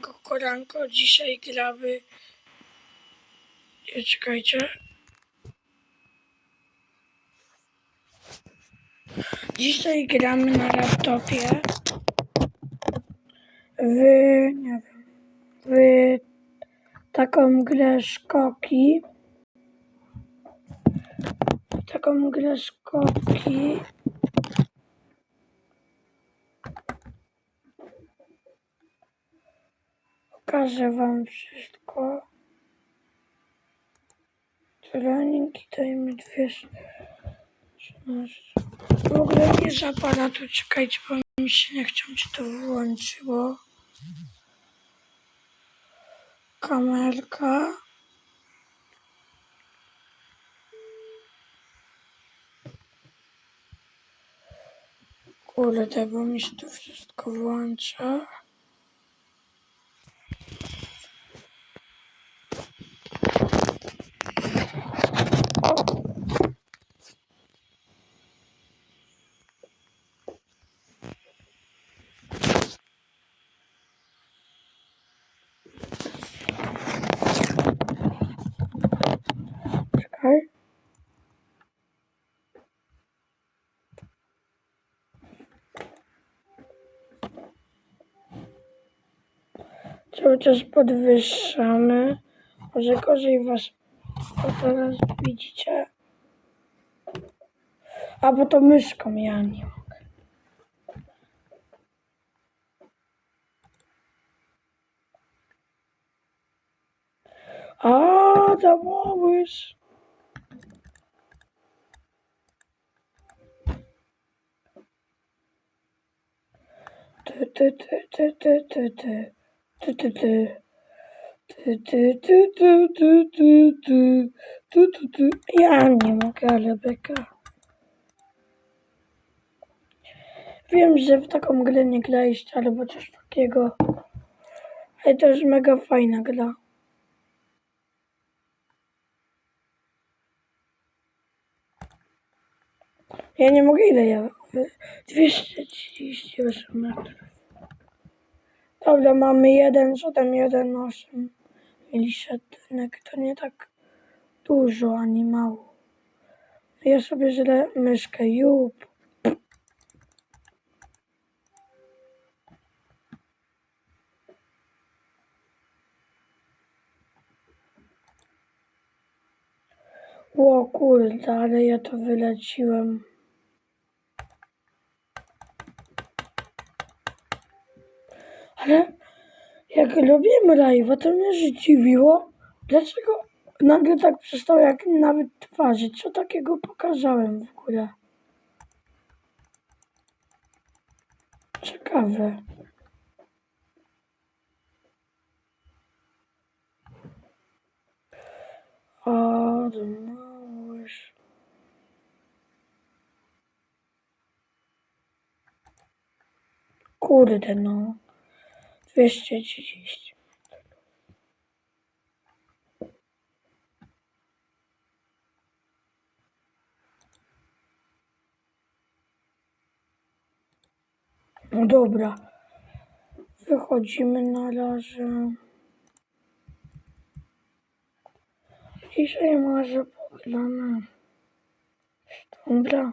Siemanko, koranko, dzisiaj gramy... Nie, czekajcie. Dzisiaj gramy na laptopie w, nie wiem, w taką grę szkoki. Taką grę szkoki. Pokażę wam wszystko. Treningi dajmy dwie. trzynaście. W ogóle nie z aparatu, czekajcie, bo mi się nie chciał, czy to wyłączyło. Kamerka. Kurde, bo mi się to wszystko włącza. Czekaj. Cały czas podwyższamy. Może gorzej was to teraz widzicie. A bo to myszką ja nie mogę. A. Ty, ty, ty, ty, ty, ty, ty. Ty, ty, ty. Ty. Ja nie mogę, ale beka. Wiem, że w taką grę nie graliście, albo coś takiego. Ale to jest mega fajna gra. Ja nie mogę, ile ja... 238 metrów. Dobra, mamy 1,718 milisetynek. To nie tak dużo, ani mało. Ja sobie źle myszkę. Jup. Ło kurde, ale ja to wyleciłem. Ale jak robiłem live'a, to mnie zdziwiło, dlaczego nagle tak przestał jak nawet twarzy. Co takiego pokazałem w ogóle? Ciekawe. A, małeś. Kurde no. 230. No dobra. Wychodzimy na razie. Dzisiaj może pogramy. Dobra.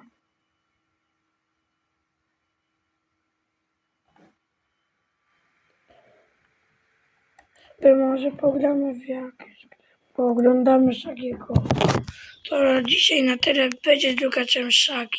Może pogramy w jakieś. Pooglądamy Szakiego. To dzisiaj na tyle będzie druga część Szaki.